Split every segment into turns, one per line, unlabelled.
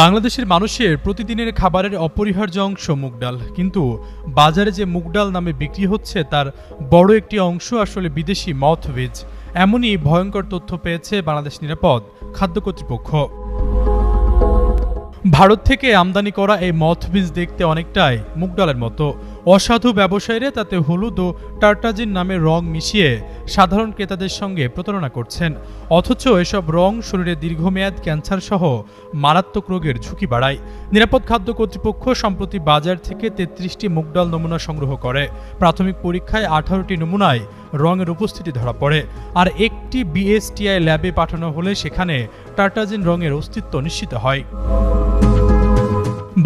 বাংলাদেশের মানুষের প্রতিদিনের খাবারের অপরিহার্য অংশ মুগ ডাল। কিন্তু বাজারে যে মুগ ডাল নামে বিক্রি হচ্ছে, তার বড় একটি অংশ আসলে বিদেশি মথ বীজ এমনই ভয়ঙ্কর তথ্য পেয়েছে বাংলাদেশ নিরাপদ খাদ্য কর্তৃপক্ষ। ভারত থেকে আমদানি করা এই মথ বীজ দেখতে অনেকটাই মুগ ডালের মতো। অসাধু ব্যবসায়ীরা তাতে হলুদ ও টার্টাজিন নামের রং মিশিয়ে সাধারণ ক্রেতাদের সঙ্গে প্রতারণা করছেন। অথচ এসব রং শরীরে দীর্ঘমেয়াদ ক্যান্সার সহ মারাত্মক রোগের ঝুঁকি বাড়ায়। নিরাপদ খাদ্য কর্তৃপক্ষ সম্প্রতি বাজার থেকে তেত্রিশটি মুগডাল নমুনা সংগ্রহ করে। প্রাথমিক পরীক্ষায় আঠারোটি নমুনায় রঙের উপস্থিতি ধরা পড়ে। আর একটি বিএসটিআই ল্যাবে পাঠানো হলে সেখানে টার্টাজিন রঙের অস্তিত্ব নিশ্চিত হয়।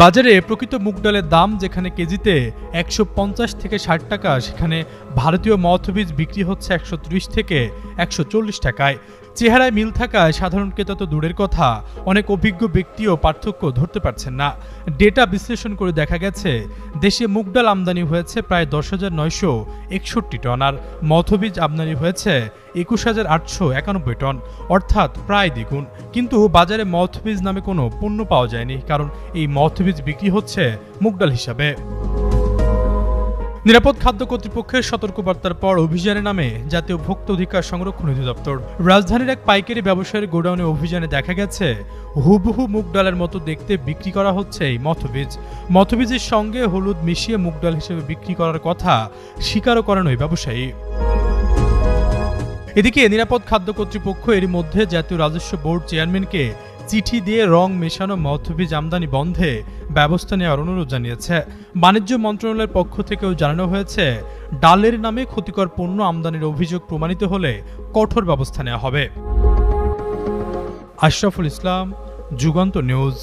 বাজারে প্রকৃত মুগ ডালের দাম যেখানে কেজিতে একশো পঞ্চাশ থেকে ষাট টাকা, সেখানে ভারতীয় মথবীজ বিক্রি হচ্ছে একশো ত্রিশ থেকে একশো চল্লিশ টাকায়। চেহারায় মিল থাকায় সাধারণ ক্রেতা তো দূরের কথা, অনেক অভিজ্ঞ ব্যক্তিও পার্থক্য ধরতে পারছেন না। ডেটা বিশ্লেষণ করে দেখা গেছে, দেশে মুগ ডাল আমদানি হয়েছে প্রায় দশ হাজার নয়শো একষট্টি টন আর মথবীজ আমদানি হয়েছে একুশ হাজার আটশো একানব্বই টন। অর্থাৎ প্রায় দ্বিগুণ। কিন্তু বাজারে মথবীজ নামে কোনো পণ্য পাওয়া যায়নি, কারণ এই মথবীজ বিক্রি হচ্ছে মুগ ডাল হিসাবে। নিরাপদ খাদ্য কর্তৃপক্ষের সতর্কবার্তার পর অভিযানের নামে জাতীয় ভোক্তা অধিকার সংরক্ষণ অধিদপ্তর। রাজধানীর এক পাইকারি ব্যবসায়ীর গোডাউনে অভিযানে দেখা গেছে, হুবহু মুগ ডালের মতো দেখতে বিক্রি করা হচ্ছে এই মথবীজ। মথবীজের সঙ্গে হলুদ মিশিয়ে মুগ ডাল হিসেবে বিক্রি করার কথা স্বীকারও করেন ওই ব্যবসায়ী। এদিকে নিরাপদ খাদ্য কর্তৃপক্ষ এরই মধ্যে জাতীয় রাজস্ব বোর্ড চেয়ারম্যানকে চিঠি দিয়ে রং মেশানো মথবীজ আমদানি বন্ধে ব্যবস্থা নেওয়ার অনুরোধ জানিয়েছে। বাণিজ্য মন্ত্রণালয়ের পক্ষ থেকেও জানানো হয়েছে, ডালের নামে ক্ষতিকর পণ্য আমদানির অভিযোগ প্রমাণিত হলে কঠোর ব্যবস্থা নেওয়া হবে। আশরাফুল ইসলাম, যুগান্ত নিউজ।